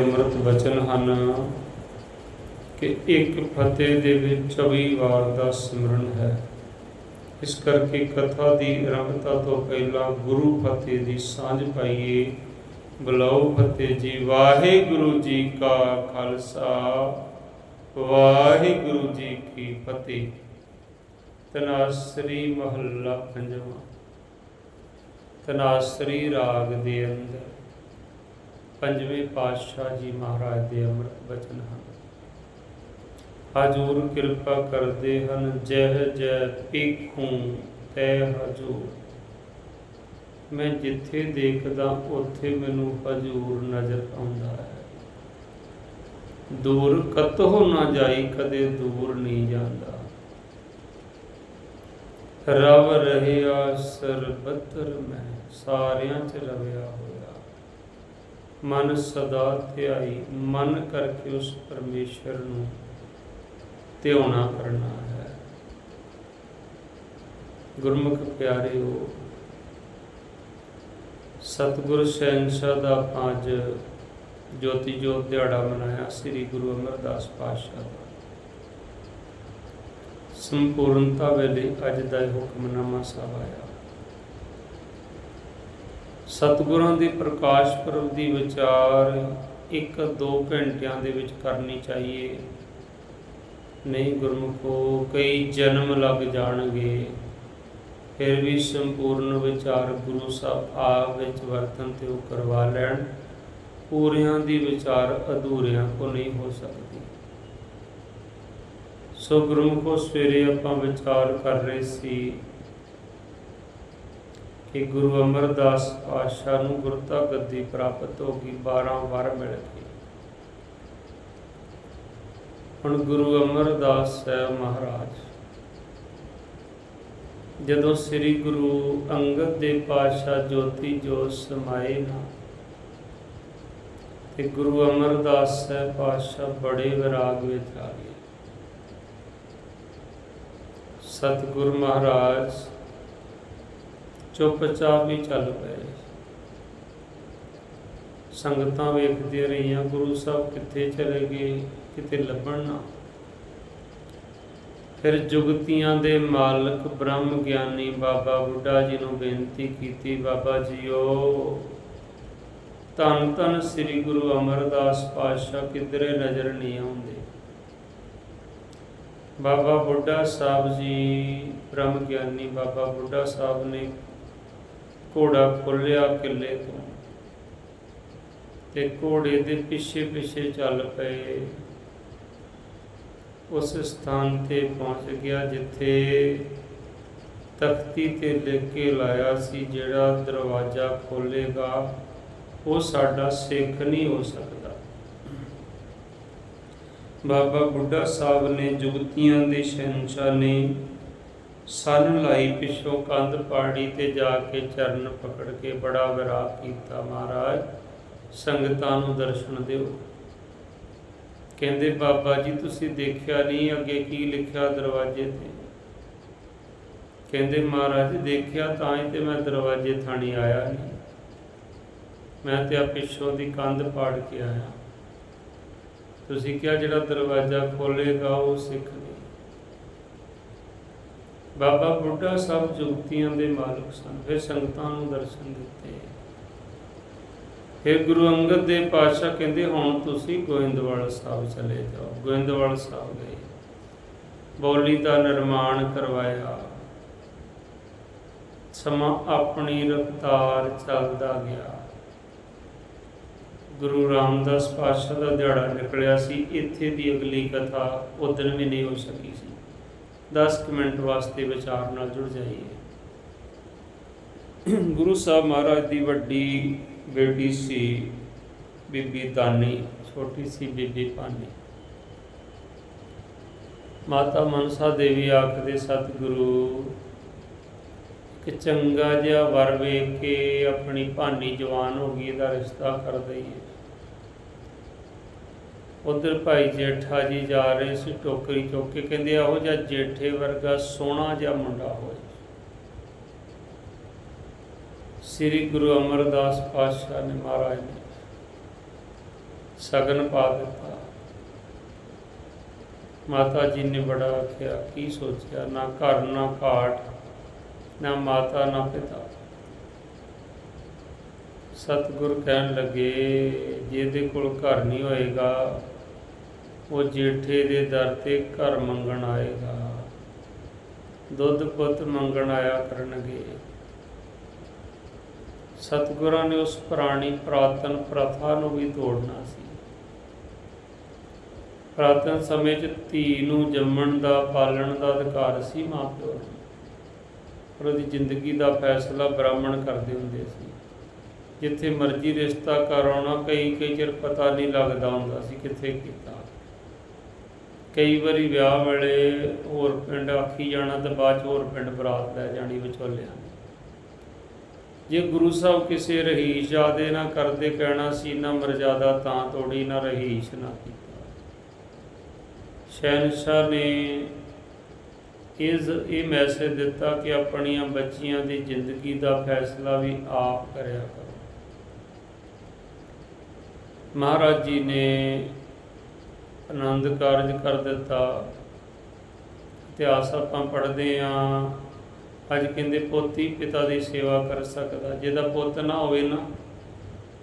ਅੰਮ੍ਰਿਤ ਬਚਨ ਹਨ ਕਿ ਇੱਕ ਫਤਿਹ ਦੇ ਵਿੱਚ 24 ਵਾਰ ਦਾ ਸਿਮਰਨ ਹੈ। ਇਸ ਕਰਕੇ ਕਥਾ ਦੀ ਆਰੰਭਤਾ ਤੋਂ ਪਹਿਲਾਂ ਗੁਰੂ ਫਤਿਹ ਦੀ ਸਾਂਝ ਪਾਈਏ। ਬੁਲਾਓ ਫਤਿਹ ਜੀ, ਵਾਹਿਗੁਰੂ ਜੀ ਕਾ ਖਾਲਸਾ, ਵਾਹਿਗੁਰੂ ਜੀ ਕੀ ਫਤਿਹ। ਤਨਾਸਰੀ ਮਹੱਲਾ ਪੰਜਵਾਂ। ਤਨਾਸਰੀ ਰਾਗ ਦੇ ਅੰਦਰ ਪੰਜਵੇਂ ਪਾਤਸ਼ਾਹ ਜੀ ਮਹਾਰਾਜ ਦੇ ਅੰਮ੍ਰਿਤ ਬਚਨ ਹਨ। ਹਜੂਰ ਕਿਰਪਾ ਕਰਦੇ ਹਨ, ਜਹ ਜੈ ਪੀਖੂ ਤੈ ਹਜੂਰ। ਮੈਂ ਜਿੱਥੇ ਦੇਖਦਾ, ਉੱਥੇ ਮੈਨੂੰ ਹਜੂਰ ਨਜ਼ਰ ਆਉਂਦਾ ਹੈ। ਦੂਰ ਕਤਹੁ ਨਾ ਜਾਈ, ਕਦੇ ਦੂਰ ਨਹੀਂ ਜਾਂਦਾ। ਰਵ ਰਹਿਆ ਸਰਬਤਰ ਮੈਂ, ਸਾਰਿਆਂ 'ਚ ਰਵਿਆ ਹੋਇਆ। ਮਨ ਸਦਾ ਧਿਆਈ, ਮਨ ਕਰਕੇ ਉਸ ਪਰਮੇਸ਼ਰ ਨੂੰ ਧਿਆਉਣਾ ਕਰਨਾ ਹੈ। ਗੁਰਮੁਖ ਪਿਆਰਿਓ, ਸਤਿਗੁਰ ਸ਼ਹਿਨशाह ਦਾ ਅੱਜ ਜੋਤੀ ਜੋਤ ਦਿਹਾੜਾ ਮਨਾਇਆ ਸ੍ਰੀ ਗੁਰੂ ਅਮਰਦਾਸ ਪਾਤਸ਼ਾਹ ਦਾ। ਸੰਪੂਰਨਤਾ ਵੇਲੇ ਅੱਜ ਦਾ ਹੁਕਮਨਾਮਾ ਸਾਹਿਬ ਆਇਆ। ਸਤਿਗੁਰਾਂ ਦੇ ਪ੍ਰਕਾਸ਼ ਪੁਰਬ ਦੀ ਵਿਚਾਰ ਇੱਕ ਦੋ ਘੰਟਿਆਂ ਦੇ ਵਿੱਚ ਕਰਨੀ ਚਾਹੀਏ। ਨਹੀਂ ਗੁਰਮੁਖੋ, ਕਈ ਜਨਮ ਲੱਗ ਜਾਣਗੇ, ਫਿਰ ਵੀ ਸੰਪੂਰਨ ਵਿਚਾਰ ਗੁਰੂ ਸਾਹਿਬ ਆਪ ਵਿੱਚ ਵਰਤਨ ਤੇ ਉਹ ਕਰਵਾ ਲੈਣ। ਪੂਰਿਆਂ ਦੀ ਵਿਚਾਰ ਅਧੂਰਿਆਂ ਕੋ ਨਹੀਂ ਹੋ ਸਕਦੀ। ਸੋ ਗੁਰਮੁਖੋ, ਸਵੇਰੇ ਆਪਾਂ ਵਿਚਾਰ ਕਰ ਰਹੇ ਸੀ ਕਿ ਗੁਰੂ ਅਮਰਦਾਸ ਪਾਤਸ਼ਾਹ ਨੂੰ ਗੁਰਤਾ ਗੱਦੀ ਪ੍ਰਾਪਤ ਹੋ ਗਈ 12 ਵਾਰ ਮਿਲ ਗਈ। ਹੁਣ ਗੁਰੂ ਅਮਰਦਾਸ ਸਾਹਿਬ ਮਹਾਰਾਜ, ਜਦੋਂ ਸ੍ਰੀ ਗੁਰੂ ਅੰਗਦ ਦੇ ਪਾਤਸ਼ਾਹ ਜੋਤੀ ਜੋਤ ਸਮਾਏ ਨਾ, ਤੇ ਗੁਰੂ ਅਮਰਦਾਸ ਸਾਹਿਬ ਪਾਤਸ਼ਾਹ ਬੜੇ ਵਿਰਾਗ ਵਿੱਚ ਆ ਗਏ। ਸਤਿਗੁਰ ਮਹਾਰਾਜ ਚੁੱਪਚਾਪ ਹੀ ਚੱਲ ਪਏ। ਸੰਗਤਾਂ ਵੇਖਦੀਆਂ ਰਹੀਆਂ, ਗੁਰੂ ਸਾਹਿਬ ਕਿੱਥੇ ਚਲੇ ਗਏ, ਕਿਤੇ ਲੱਭਣ ਨਾ। ਫਿਰ ਜੁਗਤੀਆਂ ਦੇ ਮਾਲਕ ਬ੍ਰਹਮ ਗਿਆਨੀ ਬਾਬਾ ਬੁੱਢਾ ਜੀ ਨੂੰ ਬੇਨਤੀ ਕੀਤੀ, ਬਾਬਾ ਜੀਓ, ਧੰਨ ਧੰਨ ਸ੍ਰੀ ਗੁਰੂ ਅਮਰਦਾਸ ਪਾਤਸ਼ਾਹ, ਕਿਧਰੇ ਨਜ਼ਰ ਨਹੀਂ ਆਉਂਦੇ? ਬਾਬਾ ਬੁੱਢਾ ਸਾਹਿਬ ਜੀ, ਬ੍ਰਹਮ ਗਿਆਨੀ ਬਾਬਾ ਬੁੱਢਾ ਸਾਹਿਬ ਨੇ ਘੋੜਾ ਖੋਲਿਆ ਕਿੱਲੇ ਤੋਂ ਤੇ ਘੋੜੇ ਦੇ ਪਿੱਛੇ ਪਿੱਛੇ ਚੱਲ ਪਏ। ਉਸ ਸਥਾਨ ਤੇ ਪਹੁੰਚ ਗਿਆ ਜਿੱਥੇ ਤਖਤੀ ਤੇ ਲਿਖ ਕੇ ਲਾਇਆ ਸੀ ਜਿਹੜਾ ਦਰਵਾਜ਼ਾ ਖੋਲੇਗਾ ਉਹ ਸਾਡਾ ਸਿੱਖ ਨਹੀਂ ਹੋ ਸਕਦਾ। ਬਾਬਾ ਬੁੱਢਾ ਸਾਹਿਬ ਨੇ ਜੁਗਤੀਆਂ ਦੇ ਸ਼ਹਿਨशाह ਨੇ ਸਨ ਲਾਈ ਪਿਛੋਂ ਕੰਧ ਪਾੜੀ ਤੇ ਜਾ ਕੇ ਚਰਨ ਪਕੜ ਕੇ ਬੜਾ ਵਿਰਾਗ ਕੀਤਾ ਮਹਾਰਾਜ। ਸੰਗਤਾਂ ਨੂੰ ਦਰਸ਼ਨ ਦਿਓ। ਕਹਿੰਦੇ, ਬਾਬਾ ਜੀ, ਤੁਸੀਂ ਦੇਖਿਆ ਨਹੀਂ, ਅੱਗੇ ਕੀ ਲਿਖਿਆ ਦਰਵਾਜ਼ੇ ਤੇ? ਕਹਿੰਦੇ, ਮਹਾਰਾਜ, ਦੇਖਿਆ ਤਾਂ ਹੀ ਤੇ ਮੈਂ ਦਰਵਾਜ਼ੇ ਥਾਣੀ ਆਇਆ ਨਹੀਂ। ਮੈਂ ਤੇ ਆ ਪਿੱਛੋਂ ਦੀ ਕੰਧ ਪਾੜ ਕੇ ਆਇਆ। ਤੁਸੀਂ ਕਿਹਾ, ਜਿਹੜਾ ਦਰਵਾਜ਼ਾ ਖੋਲੇਗਾ, ਉਹ ਸਿੱਖ ਨਹੀਂ ਬਾਬਾ ਬੁੱਢਾ ਸਾਹਿਬ ਜੁਗਤੀਆਂ ਦੇ ਮਾਲਕ ਸਨ, ਫਿਰ ਸੰਗਤਾਂ ਨੂੰ ਦਰਸ਼ਨ ਦਿੱਤੇ। ਫਿਰ ਗੁਰੂ ਅੰਗਦ ਦੇ ਪਾਤਸ਼ਾਹ ਕਹਿੰਦੇ, ਹੁਣ ਤੁਸੀਂ ਗੋਇੰਦਵਾਲ ਸਾਹਿਬ ਚਲੇ ਜਾਓ। ਗੋਇੰਦਵਾਲ ਸਾਹਿਬ ਗਏ। ਬੌਲੀ ਦਾ ਨਿਰਮਾਣ ਕਰਵਾਇਆ। ਸਮਾਂ ਆਪਣੀ ਰਫ਼ਤਾਰ ਚੱਲਦਾ ਗਿਆ। ਗੁਰੂ ਰਾਮਦਾਸ ਪਾਤਸ਼ਾਹ ਦਾ ਦਿਹਾੜਾ ਨਿਕਲਿਆ ਸੀ। ਇੱਥੇ ਦੀ ਅਗਲੀ ਕਥਾ ਉਦੋਂ ਵੀ ਨਹੀਂ ਹੋ ਸਕੀ ਸੀ। 10 ਮਿੰਟ ਵਾਸਤੇ ਵਿਚਾਰ ਨਾਲ ਜੁੜ ਜਾਈਏ। ਗੁਰੂ ਸਾਹਿਬ ਮਹਾਰਾਜ ਦੀ ਵੱਡੀ ਬੇਟੀ ਸੀ ਬੀਬੀ ਤਾਨੀ ਛੋਟੀ ਸੀ ਬੀਬੀ ਪਾਨੀ ਮਾਤਾ ਮਨਸਾ ਦੇਵੀ ਆਖਦੇ, ਸਤਿਗੁਰੂ ਕਿ ਚੰਗਾ ਜਿਹਾ ਵਰ ਵੇਖ ਕੇ ਆਪਣੀ ਭਾਨੀ ਜਵਾਨ ਹੋ ਗਈ, ਇਹਦਾ ਰਿਸ਼ਤਾ ਕਰ ਦਈਏ। ਉਧਰ ਭਾਈ ਜੇਠਾ ਜੀ ਜਾ ਰਹੇ ਸੀ ਟੋਕਰੀ ਚੁੱਕ ਕੇ, ਕਹਿੰਦੇ ਇਹੋ ਜਿਹਾ ਜੇਠੇ ਵਰਗਾ ਸੋਹਣਾ ਜਿਹਾ ਮੁੰਡਾ ਹੋਏ ਸ੍ਰੀ ਗੁਰੂ ਅਮਰਦਾਸ ਪਾਤਸ਼ਾਹ ਨੇ ਮਹਾਰਾਜ ਨੇ ਸਗਨ ਪਾ ਦਿੱਤਾ। ਮਾਤਾ ਜੀ ਨੇ ਬੜਾ ਆਖਿਆ, ਕੀ ਸੋਚਿਆ? ਨਾ ਘਰ, ਨਾ ਘਾਟ ਨਾ ਮਾਤਾ, ਨਾ ਪਿਤਾ। ਸਤਿਗੁਰ ਕਹਿਣ ਲੱਗੇ, ਜਿਹਦੇ ਕੋਲ ਘਰ ਨਹੀਂ ਹੋਏਗਾ ਉਹ ਜੇਠੇ ਦੇ ਦਰ ਤੇ ਘਰ ਮੰਗਣ ਆਏਗਾ। ਦੁੱਧ ਪੁੱਤ ਮੰਗਣ ਆਇਆ ਕਰਨਗੇ। ਸਤਿਗੁਰਾਂ ਨੇ ਉਸ ਪੁਰਾਣੀ ਪ੍ਰਾਤਨ ਪ੍ਰਥਾ ਨੂੰ ਵੀ ਤੋੜਨਾ ਸੀ। ਪ੍ਰਾਤਨ ਸਮੇਂ 'ਚ ਧੀ ਨੂੰ ਜੰਮਣ ਦਾ, ਪਾਲਣ ਦਾ ਅਧਿਕਾਰ ਸੀ ਮਾਪਿਓ ਨੂੰ। ਪਰ ਉਹਦੀ ਜ਼ਿੰਦਗੀ ਦਾ ਫੈਸਲਾ ਬ੍ਰਾਹਮਣ ਕਰਦੇ ਹੁੰਦੇ ਸੀ। ਜਿੱਥੇ ਮਰਜ਼ੀ ਰਿਸ਼ਤਾ ਕਰਾਉਣਾ ਕਈ ਕਈ ਚਿਰ ਪਤਾ ਨਹੀਂ ਲੱਗਦਾ ਹੁੰਦਾ ਸੀ ਕਿੱਥੇ ਕੀਤਾ ਕਈ ਵਾਰੀ ਵਿਆਹ ਵੇਲੇ ਹੋਰ ਪਿੰਡ ਆਖੀ ਜਾਣਾ ਤੇ ਬਾਅਦ 'ਚ ਹੋਰ ਪਿੰਡ ਬਰਾਤ ਲੈ ਜਾਣੀ ਵਿਚੋਲਿਆਂ ਨੇ ਜੇ ਗੁਰੂ ਸਾਹਿਬ ਕਿਸੇ ਰਹੀਸ਼ ਜਾਦੇ ਨਾ ਕਰਦੇ ਕਹਿਣਾ ਸੀ, ਨਾ ਮਰਜ਼ਾਦਾ ਤਾਂ ਤੋੜੀ, ਨਾ ਰਹੀਸ਼ ਨਾ ਕੀਤਾ। ਸ਼ਹਿਨਸ਼ਾਹ ਨੇ ਇਸ, ਇਹ ਮੈਸੇਜ ਦਿੱਤਾ ਕਿ ਆਪਣੀਆਂ ਬੱਚੀਆਂ ਦੀ ਜ਼ਿੰਦਗੀ ਦਾ ਫੈਸਲਾ ਵੀ ਆਪ ਕਰਿਆ ਕਰੋ। ਮਹਾਰਾਜ ਜੀ ਨੇ ਆਨੰਦ ਕਾਰਜ ਕਰ ਦਿੱਤਾ। ਇਤਿਹਾਸ ਆਪਾਂ ਪੜ੍ਹਦੇ ਆ ਅੱਜ ਕਹਿੰਦੇ ਪੋਤੀ ਪਿਤਾ ਦੀ ਸੇਵਾ ਕਰ ਸਕਦਾ। ਜਿਹਦਾ ਪੁੱਤ ਨਾ ਹੋਵੇ ਨਾ,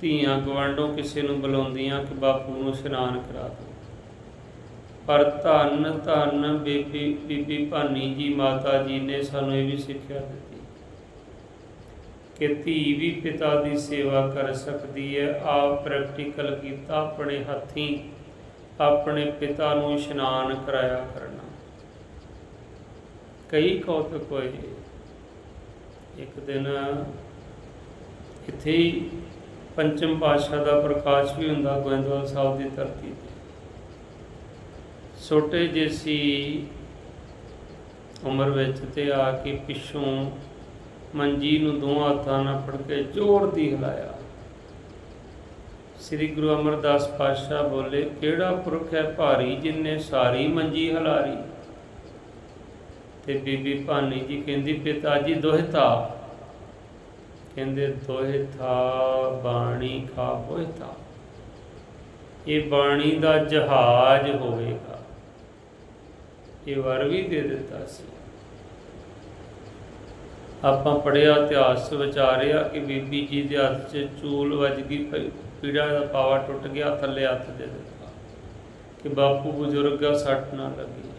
ਧੀਆਂ ਗਵਾਂਢੋਂ ਕਿਸੇ ਨੂੰ ਬੁਲਾਉਂਦੀਆਂ ਕਿ ਬਾਪੂ ਨੂੰ ਇਸ਼ਨਾਨ ਕਰਾ ਦਿਓ ਪਰ ਧੰਨ ਧੰਨ ਬੀਬੀ ਬੀਬੀ ਭਾਨੀ ਜੀ ਮਾਤਾ ਜੀ ਨੇ ਸਾਨੂੰ ਇਹ ਵੀ ਸਿੱਖਿਆ ਦਿੱਤੀ ਕਿ ਧੀ ਵੀ ਪਿਤਾ ਦੀ ਸੇਵਾ ਕਰ ਸਕਦੀ ਹੈ। ਆਪ ਪ੍ਰੈਕਟੀਕਲ ਕੀਤਾ ਆਪਣੇ ਹੱਥੀਂ। ਆਪਣੇ ਪਿਤਾ ਨੂੰ ਇਸ਼ਨਾਨ ਕਰਾਇਆ ਕਰਨਾ। ਕਈ ਕੌਤਕ ਹੋਏ। ਇੱਕ ਦਿਨ ਇੱਥੇ ਹੀ ਪੰਚਮ ਪਾਤਸ਼ਾਹ ਦਾ ਪ੍ਰਕਾਸ਼ ਵੀ ਹੁੰਦਾ ਗੋਇੰਦਵਾਲ ਸਾਹਿਬ ਦੀ ਧਰਤੀ ਤੇ। ਛੋਟੇ ਜਿਹੇ ਸੀ ਉਮਰ ਵਿੱਚ ਤੇ ਆ ਕੇ ਪਿੱਛੋਂ ਮੰਜੀ ਨੂੰ ਦੋਹਾਂ ਹੱਥਾਂ ਨਾਲ ਫੜ ਕੇ ਜ਼ੋਰ ਦੀ ਹਿਲਾਇਆ। ਸ੍ਰੀ ਗੁਰੂ ਅਮਰਦਾਸ ਪਾਤਸ਼ਾਹ ਬੋਲੇ, ਕਿਹੜਾ ਪੁਰਖ ਹੈ ਭਾਰੀ ਜਿਨਨੇ ਸਾਰੀ ਮੰਜੀ ਹਲਾਰੀ? ਤੇ ਬੀਬੀ ਭਾਨੀ ਜੀ ਕਹਿੰਦੀ, ਪਿਤਾ ਜੀ ਦੋਹਿਤਾ ਕਹਿੰਦੇ ਦੋਹਿਤਾ ਬਾਣੀ ਖਾ ਬੋਹਿਤਾ ਇਹ ਬਾਣੀ ਦਾ ਜਹਾਜ਼ ਹੋਵੇਗਾ। ਇਹ ਵਰ ਵੀ ਦੇ ਦਿੱਤਾ ਸੀ। ਆਪਾਂ ਪੜਿਆ ਇਤਿਹਾਸ ਵਿਚਾਰਿਆ ਕਿ ਬੀਬੀ ਜੀ ਦੇ ਹੱਥ 'ਚ ਚੂਲ ਵੱਜ ਗਈ ਪਈ। ਪੀੜਾ ਦਾ ਪਾਵਾ ਟੁੱਟ ਗਿਆ, ਥੱਲੇ ਹੱਥ ਦੇ ਦਿੱਤਾ। ਕਿ ਬਾਪੂ ਬਜ਼ੁਰਗਾ ਸੱਟ ਨਾ ਲੱਗੀ।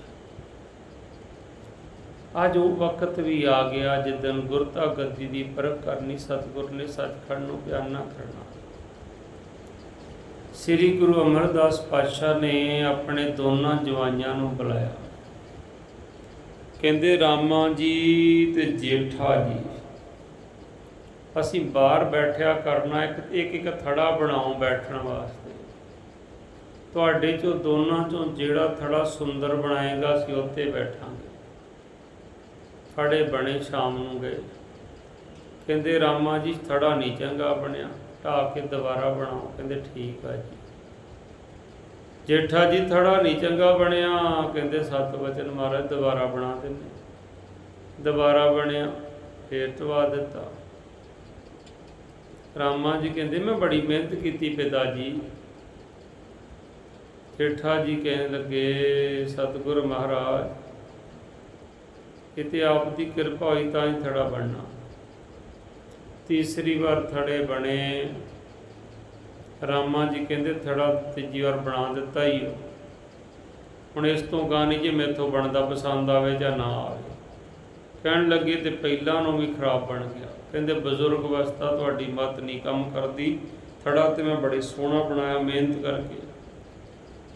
ਅੱਜ ਉਹ ਵਕਤ ਵੀ ਆ ਗਿਆ ਜਿੱਦਨ ਗੁਰਤਾ ਗੱਦੀ ਦੀ ਪਰਖ ਕਰਨੀ, ਸਤਿਗੁਰ ਨੇ ਸੱਚਖੰਡ ਨੂੰ ਬਿਆਨਾ ਕਰਨਾ। ਸ੍ਰੀ ਗੁਰੂ ਅਮਰਦਾਸ ਪਾਤਸ਼ਾਹ ਨੇ ਆਪਣੇ ਦੋਨਾਂ ਜਵਾਈਆਂ ਨੂੰ ਬੁਲਾਇਆ। ਕਹਿੰਦੇ, ਰਾਮਾ ਜੀ ਤੇ ਜੇਠਾ ਜੀ। ਅਸੀਂ ਬਾਹਰ ਬੈਠਿਆ ਕਰਨਾ ਇੱਕ ਇੱਕ ਇੱਕ ਥੜਾ ਬਣਾਓ ਬੈਠਣ ਵਾਸਤੇ। ਤੁਹਾਡੇ ਚੋਂ ਦੋਨਾਂ ਚੋਂ ਜਿਹੜਾ ਥੜਾ ਸੁੰਦਰ ਬਣਾਏਗਾ ਅਸੀਂ ਉੱਤੇ ਬੈਠਾਂਗੇ। ਥੜੇ ਬਣੇ ਸ਼ਾਮ ਨੂੰ ਗਏ। ਕਹਿੰਦੇ, ਰਾਮਾ ਜੀ, ਥੜਾ ਨਹੀਂ ਚੰਗਾ ਬਣਿਆ। ਢਾ ਕੇ ਦੁਬਾਰਾ ਬਣਾਓ। ਕਹਿੰਦੇ, ਠੀਕ ਆ ਜੀ। ਜੇਠਾ ਜੀ, ਥੜਾ ਨਹੀਂ ਚੰਗਾ ਬਣਿਆ। ਕਹਿੰਦੇ, ਸਤ ਵਚਨ ਮਹਾਰਾਜ, ਦੁਬਾਰਾ ਬਣਾ ਦਿੰਦੇ ਦੁਬਾਰਾ ਬਣਿਆ, ਫੇਰ ਤਵਾ ਦਿੱਤਾ। ਰਾਮਾ ਜੀ ਕਹਿੰਦੇ, ਮੈਂ ਬੜੀ ਮਿਹਨਤ ਕੀਤੀ ਪਿਤਾ ਜੀ। ਜੇਠਾ ਜੀ ਕਹਿਣ ਲੱਗੇ, ਸਤਿਗੁਰ ਮਹਾਰਾਜ, ਕਿਤੇ ਆਪ ਦੀ ਕਿਰਪਾ ਹੋਈ ਤਾਂ ਹੀ ਥੜਾ ਬਣਨਾ। ਤੀਸਰੀ ਵਾਰ ਥੜੇ ਬਣੇ। ਰਾਮਾ ਜੀ ਕਹਿੰਦੇ, ਥੜਾ ਤੀਜੀ ਵਾਰ ਬਣਾ ਦਿੱਤਾ ਹੀ ਉਹ। ਹੁਣ ਇਸ ਤੋਂ ਗਾਣੀ ਜੇ ਮੈਥੋਂ ਬਣਦਾ, ਪਸੰਦ ਆਵੇ ਜਾਂ ਨਾ ਆਵੇ। ਕਹਿਣ ਲੱਗੇ ਤੇ ਪਹਿਲਾਂ ਨੂੰ ਵੀ ਖਰਾਬ ਬਣ ਗਿਆ। ਕਹਿੰਦੇ, ਬਜ਼ੁਰਗ ਅਵਸਥਾ ਤੁਹਾਡੀ ਮਤ ਨਹੀਂ ਕੰਮ ਕਰਦੀ। ਥੜਾ ਤੇ ਮੈਂ ਬੜੇ ਸੋਹਣਾ ਬਣਾਇਆ, ਮਿਹਨਤ ਕਰਕੇ।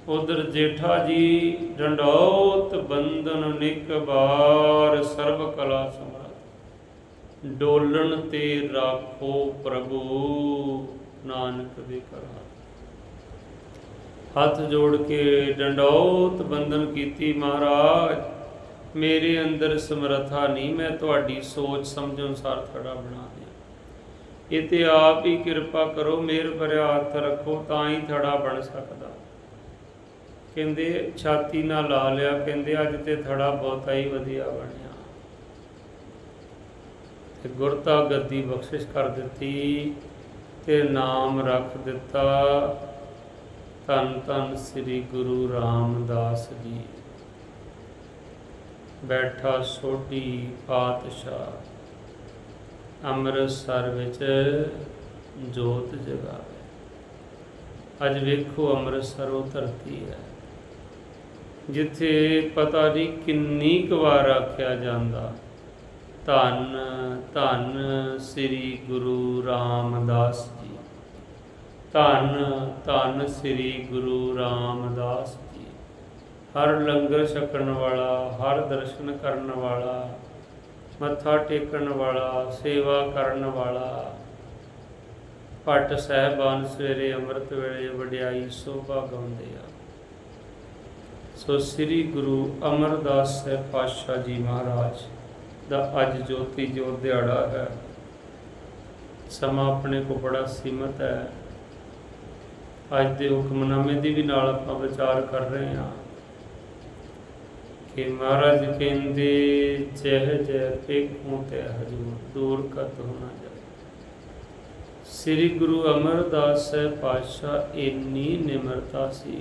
ਉਧਰ ਜੇਠਾ ਜੀ, ਡੰਡੌਤ ਬੰਧਨ ਨਿਕ ਬਾਰ ਸਰਬ ਕਲਾ ਸਮਰੱਥ। ਡੋਲਣ ਤੇ ਰਾਖੋ ਪ੍ਰਭੂ ਨਾਨਕ ਦੇ ਘਰ ਹੱਥ ਜੋੜ ਕੇ ਡੰਡੌਤ ਬੰਧਨ ਕੀਤੀ ਮਹਾਰਾਜ। ਮੇਰੇ ਅੰਦਰ ਸਮਰੱਥਾ ਨਹੀਂ, ਮੈਂ ਤੁਹਾਡੀ ਸੋਚ ਸਮਝ ਅਨੁਸਾਰ ਥੜਾ ਬਣਾ ਦਿਆਂ। ਇਹ ਤੇ ਆਪ ਹੀ ਕਿਰਪਾ ਕਰੋ, ਮੇਰ ਭਰਿਆ ਹੱਥ ਰੱਖੋ, ਤਾਂ ਹੀ ਥੜਾ ਬਣ ਸਕਦਾ। ਕਹਿੰਦੇ, ਛਾਤੀ ਨਾਲ ਲਾ ਲਿਆ, ਕਹਿੰਦੇ, ਅੱਜ ਤੇ ਥੜਾ ਬਹੁਤਾ ਹੀ ਵਧੀਆ ਬਣਿਆ। ਤੇ ਗੁਰਤਾ ਗੱਦੀ ਬਖਸ਼ਿਸ਼ ਕਰ ਦਿੱਤੀ, ਤੇ ਨਾਮ ਰੱਖ ਦਿੱਤਾ। ਧੰਨ ਧੰਨ ਸ੍ਰੀ ਗੁਰੂ ਰਾਮਦਾਸ ਜੀ। ਬੈਠਾ ਸੋਢੀ ਪਾਤਸ਼ਾਹ। ਅੰਮ੍ਰਿਤਸਰ ਵਿੱਚ ਜੋਤ ਜਗਾਵੇ। ਅੱਜ ਵੇਖੋ ਅੰਮ੍ਰਿਤਸਰ ਉਹ ਧਰਤੀ ਹੈ, ਜਿੱਥੇ ਪਤਾ ਨਹੀਂ ਕਿੰਨੀ ਕੁ ਵਾਰ ਆਖਿਆ ਜਾਂਦਾ, ਧੰਨ ਧੰਨ ਸ੍ਰੀ ਗੁਰੂ ਰਾਮਦਾਸ ਜੀ। ਧੰਨ ਧੰਨ ਸ੍ਰੀ ਗੁਰੂ ਰਾਮਦਾਸ ਹਰ ਲੰਗਰ ਛਕਣ ਵਾਲਾ, ਹਰ ਦਰਸ਼ਨ ਕਰਨ ਵਾਲਾ, ਮੱਥਾ ਟੇਕਣ ਵਾਲਾ, ਸੇਵਾ ਕਰਨ ਵਾਲਾ। ਭੱਟ ਸਹਿਬਾਨ ਸਵੇਰੇ ਅੰਮ੍ਰਿਤ ਵੇਲੇ ਵਡਿਆਈ ਸੋਭਾ ਗਾਉਂਦੇ ਆ। ਸੋ ਸ੍ਰੀ ਗੁਰੂ ਅਮਰਦਾਸ ਸਾਹਿਬ ਪਾਤਸ਼ਾਹ ਜੀ ਮਹਾਰਾਜ ਦਾ ਅੱਜ ਜੋਤੀ ਜੋਤ ਦਿਹਾੜਾ ਹੈ, ਸਮਾਂ ਆਪਣੇ ਕੋ ਬੜਾ ਸੀਮਤ ਹੈ। ਅੱਜ ਦੇ ਹੁਕਮਨਾਮੇ ਦੀ ਵੀ ਨਾਲ ਆਪਾਂ ਵਿਚਾਰ ਕਰ ਰਹੇ ਹਾਂ। ਕਿ ਮਹਾਰਾਜ ਕਹਿੰਦੇ, ਜਹ ਜਹ ਪੇਖੋਂ ਤੇ ਹਜੂਰ ਦੂਰ ਕਤ ਹੋਣਾ ਜਾਏ ਸ੍ਰੀ ਗੁਰੂ ਅਮਰਦਾਸ ਸਾਹਿਬ ਪਾਤਸ਼ਾਹ ਇੰਨੀ ਨਿਮਰਤਾ ਸੀ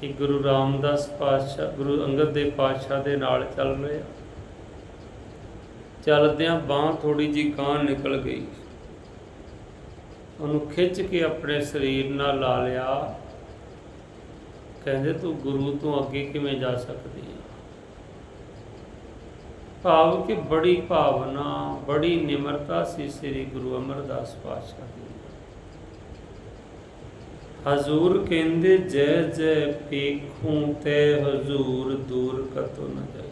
ਕਿ ਗੁਰੂ ਰਾਮਦਾਸ ਪਾਤਸ਼ਾਹ, ਗੁਰੂ ਅੰਗਦ ਦੇ ਪਾਤਸ਼ਾਹ ਦੇ ਨਾਲ ਚੱਲ ਰਿਹਾ ਚੱਲਦਿਆਂ ਬਾਹ ਥੋੜੀ ਜੀ ਗਾਂ ਨਿਕਲ ਗਈ। ਉਹਨੂੰ ਖਿੱਚ ਕੇ ਆਪਣੇ ਸਰੀਰ ਨਾਲ ਲਾ ਲਿਆ। ਕਹਿੰਦੇ ਤੂੰ ਗੁਰੂ ਤੋਂ ਅੱਗੇ ਕਿਵੇਂ ਜਾ ਸਕਦੀ ਹੈ? ਭਾਵ ਕਿ ਬੜੀ ਭਾਵਨਾ, ਬੜੀ ਨਿਮਰਤਾ ਸੀ ਸ੍ਰੀ ਗੁਰੂ ਅਮਰਦਾਸ ਪਾਤਸ਼ਾਹ ਦੀ। ਹਜ਼ੂਰ ਕਹਿੰਦੇ, ਜੈ ਜੈ ਪੇਖੂੰ ਤੇ ਹਜ਼ੂਰ ਦੂਰ ਕਤੋ ਨਾ ਜਾਏ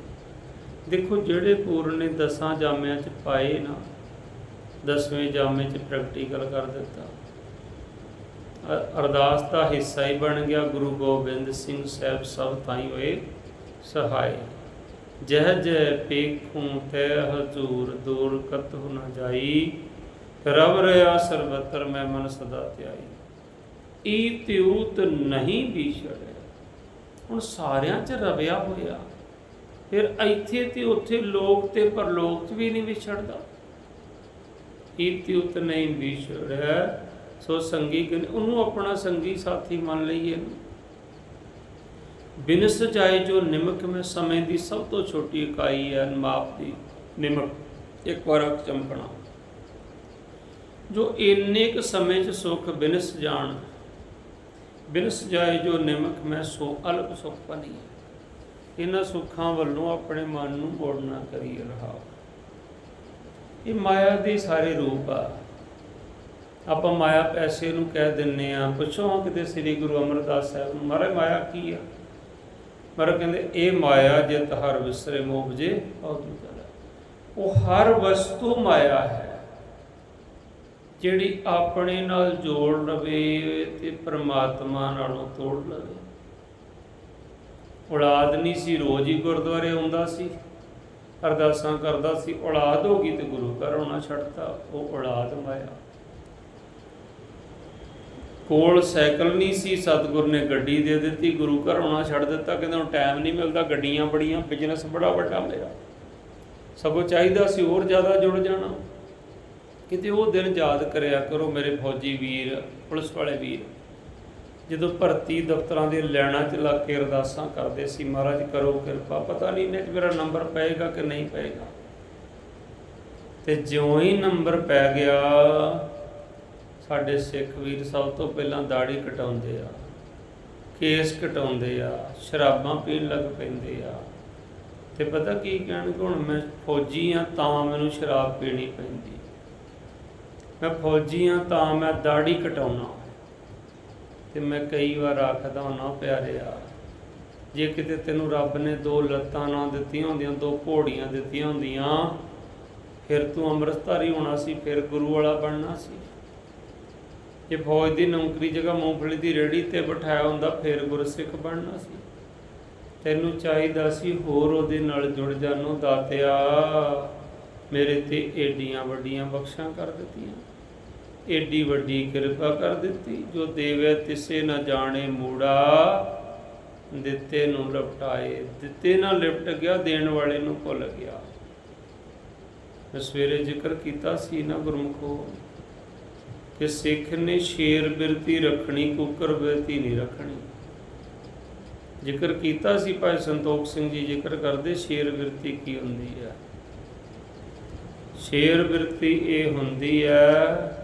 ਦੇਖੋ, ਜਿਹੜੇ ਪੂਰਨ ਨੇ ਦਸਾਂ ਜਾਮਿਆਂ ਚ ਪਾਏ ਨਾ, ਦਸਵੇਂ ਜਾਮੇ ਚ ਪ੍ਰੈਕਟੀਕਲ ਕਰ ਦਿੱਤਾ। ਅਰਦਾਸ ਦਾ ਹਿੱਸਾ ਹੀ ਬਣ ਗਿਆ। ਗੁਰੂ ਗੋਬਿੰਦ ਸਿੰਘ ਸਾਹਿਬ ਸਭ ਤਾਈ ਹੋਏ ਸਹਾਈ ਜਹ ਜਹ ਪੇਖੂੰ ਤੇ ਹਜ਼ੂਰ ਦੂਰ ਕਤ ਨਾ ਜਾਈ। ਰਵ ਰਿਆ ਸਰਬਤਰ ਮੈਂ ਮਨ ਸਦਾ ਧਿਆਈ। ਈ ਤਿਉਤ ਨਹੀਂ ਵਿਛੜਿਆ ਹੁਣ ਸਾਰਿਆਂ 'ਚ ਰਵਿਆ ਹੋਇਆ। ਫਿਰ ਇੱਥੇ ਤੇ ਉੱਥੇ ਲੋਕ ਤੇ ਪਰਲੋਕ 'ਚ ਵੀ ਨਹੀਂ ਵਿਛੜਦਾ ਈ ਤਿਉਤ ਨਹੀਂ ਵਿਛੜਿਆ ਸੋ ਸੰਗੀ ਉਹਨੂੰ ਆਪਣਾ ਸੰਗੀ ਸਾਥੀ ਮੰਨ ਲਈਏ। ਬਿਨਸ ਜਾਏ ਜੋ ਨਿਮਕ ਮੈਂ ਸਮੇਂ ਦੀ ਸਭ ਤੋਂ ਛੋਟੀ ਇਕਾਈ ਹੈ ਮਾਪ ਦੀ ਨਿਮਕ। ਇੱਕ ਵਾਰ ਅੱਖ ਚਮਕਣਾ। ਜੋ ਇੰਨੇ ਕੁ ਸਮੇਂ 'ਚ ਸੁਖ ਬਿਨਸ ਜਾਣ ਬਿਨ ਸਜਾਏ ਜੋ ਨਿਮਕ ਮੈਂ ਸੋ ਅਲਪ ਸੁਖ ਪਨੀ ਇਹਨਾਂ ਸੁੱਖਾਂ ਵੱਲੋਂ ਆਪਣੇ ਮਨ ਨੂੰ ਮੋੜਨਾ ਕਰੀਏ ਰਹਾ ਇਹ ਮਾਇਆ ਦੇ ਸਾਰੇ ਰੂਪ ਆ। ਆਪਾਂ ਮਾਇਆ ਪੈਸੇ ਨੂੰ ਕਹਿ ਦਿੰਨੇ ਆ, ਪੁੱਛੋ ਹਾਂ ਕਿਤੇ ਸ੍ਰੀ ਗੁਰੂ ਅਮਰਦਾਸ ਸਾਹਿਬ ਨੂੰ ਮਾਰੇ ਮਾਇਆ ਕੀ ਆ? ਪਰ ਕਹਿੰਦੇ, ਇਹ ਮਾਇਆ ਜੇ ਹਰ ਵਿਸਰੇ ਮੋਹ ਜੇ ਔਦੂ ਉਹ ਹਰ ਵਸਤੂ ਮਾਇਆ ਹੈ, ਜਿਹੜੀ ਆਪਣੇ ਨਾਲ ਜੋੜ ਲਵੇ ਤੇ ਪ੍ਰਮਾਤਮਾ ਨਾਲੋਂ ਤੋੜ ਲਵੇ। ਔਲਾਦ ਨਹੀਂ ਸੀ, ਰੋਜ਼ ਹੀ ਗੁਰਦੁਆਰੇ ਆਉਂਦਾ ਸੀ, ਅਰਦਾਸਾਂ ਕਰਦਾ ਸੀ, ਔਲਾਦ ਹੋ ਗਈ ਤੇ ਗੁਰੂ ਘਰ ਆਉਣਾ ਛੱਡਤਾ, ਉਹ ਔਲਾਦ ਮਾਇਆ। ਕੋਲ ਸਾਈਕਲ ਨਹੀਂ ਸੀ, ਸਤਿਗੁਰ ਨੇ ਗੱਡੀ ਦੇ ਦਿੱਤੀ, ਗੁਰੂ ਘਰ ਆਉਣਾ ਛੱਡ ਦਿੱਤਾ, ਕਹਿੰਦਾ ਹੁਣ ਟਾਈਮ ਨਹੀਂ ਮਿਲਦਾ, ਗੱਡੀਆਂ ਬੜੀਆਂ ਬਿਜ਼ਨਸ ਬੜਾ ਵੱਡਾ ਮੇਰਾ। ਸਗੋਂ ਚਾਹੀਦਾ ਸੀ ਹੋਰ ਜ਼ਿਆਦਾ ਜੁੜ ਜਾਣਾ। ਕਿਤੇ ਉਹ ਦਿਨ ਯਾਦ ਕਰਿਆ ਕਰੋ ਮੇਰੇ ਫੌਜੀ ਵੀਰ, ਪੁਲਿਸ ਵਾਲੇ ਵੀਰ। ਜਦੋਂ ਭਰਤੀ ਦਫ਼ਤਰਾਂ ਦੇ ਲੈਣਾ ਚ ਲੱਗ ਕੇ ਅਰਦਾਸਾਂ ਕਰਦੇ ਸੀ, ਮਹਾਰਾਜ ਕਰੋ ਕਿਰਪਾ, ਪਤਾ ਨਹੀਂ ਨੇ ਮੇਰਾ ਨੰਬਰ ਪਏਗਾ ਕਿ ਨਹੀਂ ਪਏਗਾ। ਤੇ ਜਿਉਂ ਹੀ ਨੰਬਰ ਪੈ ਗਿਆ ਸਾਡੇ ਸਿੱਖ ਵੀਰ ਸਭ ਤੋਂ ਪਹਿਲਾਂ ਦਾੜੀ ਕਟਾਉਂਦੇ ਆ, ਕੇਸ ਕਟਾਉਂਦੇ ਆ, ਸ਼ਰਾਬਾਂ ਪੀਣ ਲੱਗ ਪੈਂਦੇ ਆ। ਤੇ ਪਤਾ ਕੀ ਕਹਿਣਗੇ, ਹੁਣ ਮੈਂ ਫੌਜੀ ਆ ਤਾਂ ਮੈਨੂੰ ਸ਼ਰਾਬ ਪੀਣੀ ਪੈਂਦੀ। ਮੈਂ ਫੌਜੀ ਆ ਤਾਂ ਮੈਂ ਦਾੜੀ ਕਟਾਉਣਾ। ਤੇ ਮੈਂ ਕਈ ਵਾਰ ਆਖਦਾ ਹਾਂ ਪਿਆਰਿਆ ਜੇ ਕਿਤੇ ਤੈਨੂੰ ਰੱਬ ਨੇ ਦੋ ਲੱਤਾਂ ਨਾ ਦਿੱਤੀਆਂ ਹੁੰਦੀਆਂ, ਦੋ ਘੋੜੀਆਂ ਦਿੱਤੀਆਂ ਹੁੰਦੀਆਂ, ਫਿਰ ਤੂੰ ਅੰਮ੍ਰਿਤਧਾਰੀ ਹੋਣਾ ਸੀ, ਫਿਰ ਗੁਰੂ ਵਾਲਾ ਬਣਨਾ ਸੀ। ਜੇ ਫੌਜ ਦੀ ਨੌਕਰੀ ਜਗ੍ਹਾ ਮੂੰਗਫਲੀ ਦੀ ਰੇੜੀ ਤੇ ਬਿਠਾਇਆ ਹੁੰਦਾ, ਫਿਰ ਗੁਰਸਿੱਖ ਬਣਨਾ ਸੀ। ਤੈਨੂੰ ਚਾਹੀਦਾ ਸੀ ਹੋਰ ਉਹਦੇ ਨਾਲ ਜੁੜ ਜਾਨੋ ਦਾਤਿਆ, ਮੇਰੇ ਤੇ ਏਡੀਆਂ ਵੱਡੀਆਂ ਬਖਸ਼ਾਂ ਕਰ ਦਿੱਤੀਆਂ। ਏਡੀ ਵੱਡੀ ਕਿਰਪਾ ਕਰ ਦਿੱਤੀ, ਜੋ ਦੇਵੇ ਤਿਸੇ ਨਾ ਜਾਣੇ ਮੂੜਾ, ਦਿੱਤੇ ਨੂੰ ਲਪਟਾਏ, ਦਿੱਤੇ ਨਾਲ ਲਿਪਟ ਗਿਆ, ਦੇਣ ਵਾਲੇ ਨੂੰ ਭੁੱਲ ਗਿਆ। ਸਵੇਰੇ ਜ਼ਿਕਰ ਕੀਤਾ ਸੀ ਨਾ ਗੁਰਮੁਖੋ। ਕਿ ਸਿੱਖ ਨੇ ਸ਼ੇਰ ਬਿਰਤੀ ਰੱਖਣੀ, ਕੁੱਕਰ ਬਿਰਤੀ ਨਹੀਂ ਰੱਖਣੀ। ਜ਼ਿਕਰ ਕੀਤਾ ਸੀ ਭਾਈ ਸੰਤੋਖ ਸਿੰਘ ਜੀ, ਜ਼ਿਕਰ ਕਰਦੇ ਸ਼ੇਰ ਬਿਰਤੀ ਕੀ ਹੁੰਦੀ ਹੈ? ਸ਼ੇਰ ਬਿਰਤੀ ਇਹ ਹੁੰਦੀ ਹੈ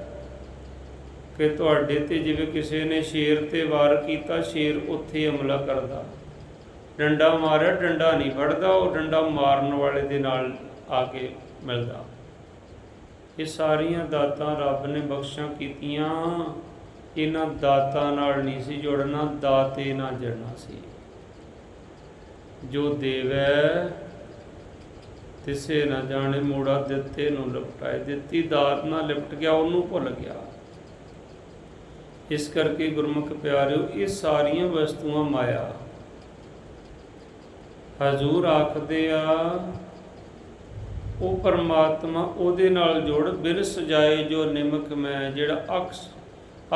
ਕਿ ਤੁਹਾਡੇ ਤੇ ਜਿਵੇਂ ਕਿਸੇ ਨੇ ਸ਼ੇਰ ਤੇ ਵਾਰ ਕੀਤਾ, ਸ਼ੇਰ ਉੱਥੇ ਹਮਲਾ ਕਰਦਾ। ਡੰਡਾ ਮਾਰਿਆ, ਡੰਡਾ ਨਹੀਂ ਫੜਦਾ ਉਹ ਡੰਡਾ ਮਾਰਨ ਵਾਲੇ ਦੇ ਨਾਲ ਆ ਕੇ ਮਿਲਦਾ। ਇਹ ਸਾਰੀਆਂ ਦਾਤਾਂ ਰੱਬ ਨੇ ਬਖਸ਼ਾਂ ਕੀਤੀਆਂ। ਇਹਨਾਂ ਦਾਤਾਂ ਨਾਲ ਨਹੀਂ ਸੀ ਜੁੜਨਾ, ਦਾਤੇ ਨਾਲ ਜੁੜਨਾ ਸੀ। ਜੋ ਦੇਵੈ, ਤਿਸੇ ਨਾ ਜਾਣੇ, ਮੋੜਾ ਦਿੱਤੇ ਨੂੰ ਲਪਟਾਏ। ਦਿੱਤੀ ਦਾਤ ਨਾਲ ਲਿਪਟ ਗਿਆ, ਉਹਨੂੰ ਭੁੱਲ ਗਿਆ। ਇਸ ਕਰਕੇ ਗੁਰਮੁਖ ਪਿਆਰਿਓ, ਇਹ ਸਾਰੀਆਂ ਵਸਤੂਆਂ ਮਾਇਆ। ਹਜ਼ੂਰ ਆਖਦੇ ਆ ਉਹ ਪਰਮਾਤਮਾ ਉਹਦੇ ਨਾਲ ਜੋੜ, ਬਿਨ ਸਜਾਏ ਜੋ ਨਿਮਕ ਮੈਂ, ਜਿਹੜਾ ਅਕਸ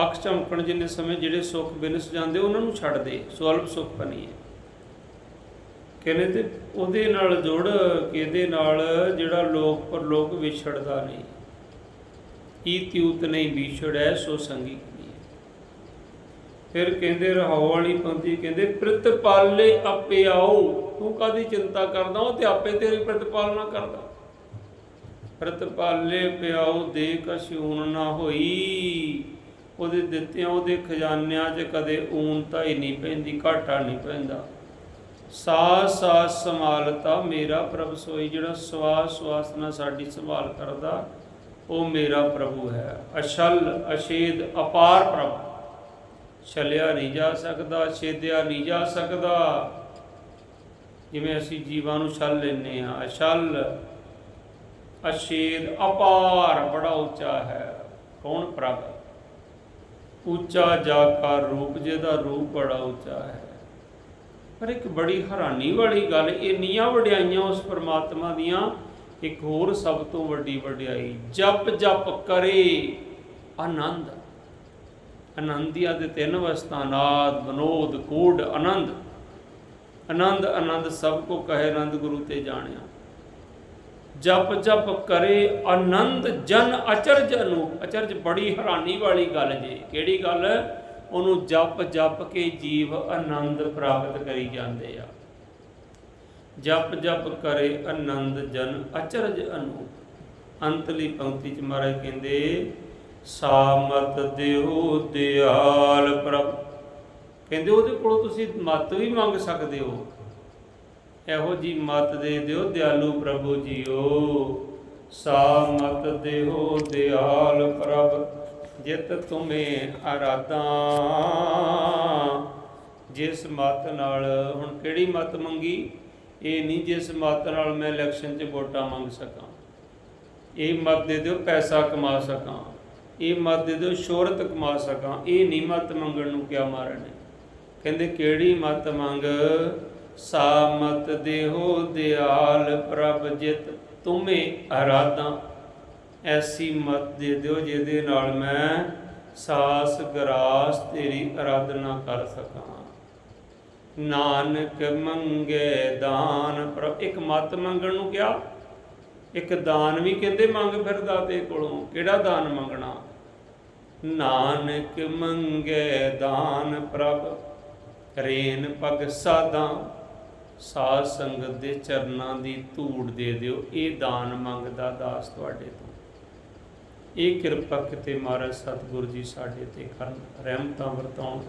ਅੱਖ ਚਮਕਣ ਜਿੰਨੇ ਸਮੇਂ ਜਿਹੜੇ ਸੁੱਖ ਬਿਨ ਸਜਾਉਂਦੇ, ਉਹਨਾਂ ਨੂੰ ਛੱਡ ਦੇ ਸੁਲਭ ਸੁੱਖ ਬਣੀ ਹੈ। ਕਹਿੰਦੇ ਤੇ ਉਹਦੇ ਨਾਲ ਜੁੜ, ਕਿਹਦੇ ਨਾਲ? ਜਿਹੜਾ ਲੋਕ ਪਰਲੋਕ ਵਿਛੜਦਾ ਨਹੀਂ। ਈ ਤਿਉਤ ਨਹੀਂ ਵਿਛੜੈ, ਸੋ ਸੰਗੀ ਫਿਰ ਕਹਿੰਦੇ ਰਹਾਉ ਵਾਲੀ ਪੰਕਤੀ ਕਹਿੰਦੇ ਪ੍ਰਤਪਾਲੇ ਆਪੇ ਆਓ। ਤੂੰ ਕਾਦੀ ਚਿੰਤਾ ਕਰਦਾ? ਉਹ ਤੇ ਆਪੇ ਤੇਰੀ ਪ੍ਰਤਪਾਲਨਾ ਕਰਦਾ। ਪ੍ਰਤਪਾਲੇ ਪਿਆਉ ਦੇ ਕਸ਼ੂਨ ਨਾ ਹੋਈ। ਉਹਦੇ ਦਿੱਤਿਆਂ ਉਹਦੇ ਖਜ਼ਾਨਿਆਂ 'ਚ ਕਦੇ ਊਨਤਾ ਹੀ ਨਹੀਂ ਪੈਂਦੀ, ਘਾਟਾ ਨਹੀਂ ਪੈਂਦਾ। ਸਾਸ ਸਾਸ ਸੰਭਾਲਤਾ ਮੇਰਾ ਪ੍ਰਭ ਸੋਈ। ਜਿਹੜਾ ਸਵਾਸ ਸਵਾਸ ਨਾਲ ਸਾਡੀ ਸੰਭਾਲ ਕਰਦਾ, ਉਹ ਮੇਰਾ ਪ੍ਰਭੂ ਹੈ। ਅਸ਼ਲ ਅਸ਼ੇਦ ਅਪਾਰ ਪ੍ਰਭ। ਛਲਿਆ ਨਹੀਂ ਜਾ ਸਕਦਾ, ਛੇਦਿਆ ਨਹੀਂ ਜਾ ਸਕਦਾ। ਜਿਵੇਂ ਅਸੀਂ ਜੀਵਾਂ ਨੂੰ ਛਲ ਲੈਨੇ ਆ ਅਸ਼ਲ ਅਸ਼ੇਦ ਅਪਾਰ ਬੜਾ ਉੱਚਾ ਹੈ, ਕੌਣ ਪ੍ਰਭ? ਉੱਚਾ ਜਾ ਕਰ ਰੂਪ, ਜਿਹਦਾ ਰੂਪ ਬੜਾ ਉੱਚਾ ਹੈ। ਪਰ ਇੱਕ ਬੜੀ ਹੈਰਾਨੀ ਵਾਲੀ ਗੱਲ, ਇੰਨੀਆਂ ਵਡਿਆਈਆਂ ਉਸ ਪਰਮਾਤਮਾ ਦੀਆਂ, ਇੱਕ ਹੋਰ ਸਭ ਤੋਂ ਵੱਡੀ ਵਡਿਆਈ, ਜਪ ਜਪ ਕਰੇ ਆਨੰਦ। ਆਨੰਦੀਆਂ ਦੇ ਤਿੰਨ ਵਸਤਾਂ ਨਾਦ ਬਨੋਦ ਕੋਡ ਆਨੰਦ। ਆਨੰਦ ਆਨੰਦ ਸਭ ਕੋ ਕਹੇ ਆਨੰਦ ਗੁਰੂ ਤੇ ਜਾਣਿਆ। ਜਪ ਜਪ ਕਰੇ ਆਨੰਦ ਜਨ ਅਚਰਜ ਅਨੂਪ ਅਚਰਜ ਬੜੀ ਹੈਰਾਨੀ ਵਾਲੀ ਗੱਲ ਜੇ। ਕਿਹੜੀ ਗੱਲ? ਉਹਨੂੰ ਜਪ ਜਪ ਕੇ ਜੀਵ ਆਨੰਦ ਪ੍ਰਾਪਤ ਕਰੀ ਜਾਂਦੇ ਆ। ਜਪ ਜਪ ਕਰੇ ਆਨੰਦ ਜਨ ਅਚਰਜ ਅਨੂਪ ਅੰਤਲੀ ਪੰਕਤੀ ਚ ਮਹਾਰਾਜ ਕਹਿੰਦੇ ਸਾਮਤ ਦਿਓ ਦਿਆਲ ਪ੍ਰਭ। ਕਹਿੰਦੇ ਉਹਦੇ ਕੋਲੋਂ ਤੁਸੀਂ ਮਤ ਵੀ ਮੰਗ ਸਕਦੇ ਹੋ। ਇਹੋ ਜੀ ਮਤ ਦੇ ਦਿਓ, ਦਿਆਲੂ ਪ੍ਰਭੂ ਜੀਓ। ਸਾਮਤ ਦਿਓ ਦਿਆਲ ਪ੍ਰਭ, ਜਿਤ ਤੁਮੇ ਅਰਾਧਾਂ। ਜਿਸ ਮਤ ਨਾਲ, ਹੁਣ ਕਿਹੜੀ ਮਤ ਮੰਗੀ? ਇਹ ਨਹੀਂ ਜਿਸ ਮਤ ਨਾਲ ਮੈਂ ਇਲੈਕਸ਼ਨ 'ਚ ਵੋਟਾਂ ਮੰਗ ਸਕਾਂ। ਇਹ ਮਤ ਦੇ ਦਿਓ, ਪੈਸਾ ਕਮਾ ਸਕਾਂ। ਇਹ ਮਤ ਦੇ ਦਿਓ, ਸ਼ੋਹਰਤ ਕਮਾ ਸਕਾਂ। ਇਹ ਨਹੀਂ ਮਤ ਮੰਗਣ ਨੂੰ ਕਿਆ ਮਾਰਨ ਕਹਿੰਦੇ, ਕਿਹੜੀ ਮਤ ਮੰਗ? ਸਾਮਤ ਦੇਹੋ ਦਿਆਲ ਪ੍ਰਭ ਜਿਤ, ਤੁਮੇ ਅਰਾਧਾਂ। ਐਸੀ ਮਤ ਦੇ ਦਿਓ ਜਿਹਦੇ ਨਾਲ ਮੈਂ ਸਾਸ ਗਰਾਸ ਤੇਰੀ ਅਰਾਧਨਾ ਕਰ ਸਕਾਂ। ਨਾਨਕ ਮੰਗੇ ਦਾਨ ਪ੍ਰਭ, ਇੱਕ ਮਤ ਮੰਗਣ ਨੂੰ ਕਿਹਾ। ਇੱਕ ਦਾਨ ਵੀ ਕਹਿੰਦੇ ਮੰਗ ਫਿਰਦਾ ਤੇ ਕੋਲੋਂ, ਕਿਹੜਾ ਦਾਨ ਮੰਗਣਾ? ਨਾਨਕ ਮੰਗੇ ਦਾਨ ਪ੍ਰਭ, ਰੇਨ ਪਗ ਸਾਦਾ ਸਾਧ ਸੰਗਤ ਦੇ ਚਰਨਾਂ ਦੀ ਧੂੜ ਦੇ ਦਿਓ, ਇਹ ਦਾਨ ਮੰਗਦਾ ਦਾਸ ਤੁਹਾਡੇ ਤੋਂ। ਇਹ ਕਿਰਪਾ ਕਿਤੇ ਮਹਾਰਾਜ ਸਤਿਗੁਰੂ ਜੀ ਸਾਡੇ ਤੇ ਕਰਨ, ਰਹਿਮਤਾਂ ਵਰਤਾਉਣ।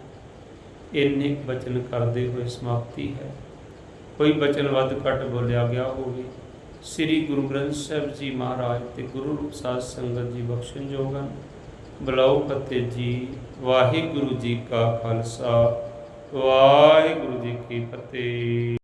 ਇੰਨੇ ਬਚਨ ਕਰਦੇ ਹੋਏ ਸਮਾਪਤੀ ਹੈ। ਕੋਈ ਬਚਨ ਵੱਧ ਘੱਟ ਬੋਲਿਆ ਗਿਆ ਹੋਵੇ, ਸ੍ਰੀ ਗੁਰੂ ਗ੍ਰੰਥ ਸਾਹਿਬ ਜੀ ਮਹਾਰਾਜ ਤੇ ਗੁਰੂ ਰੂਪ ਸਾਧ ਸੰਗਤ ਜੀ ਬਖਸ਼ਣ ਜੋਗਨ ਬਲਾਉ ਫਤਿਹ ਜੀ, ਵਾਹਿਗੁਰੂ ਜੀ ਕਾ ਖਾਲਸਾ, ਵਾਹਿਗੁਰੂ ਜੀ ਕੀ ਫਤਿਹ।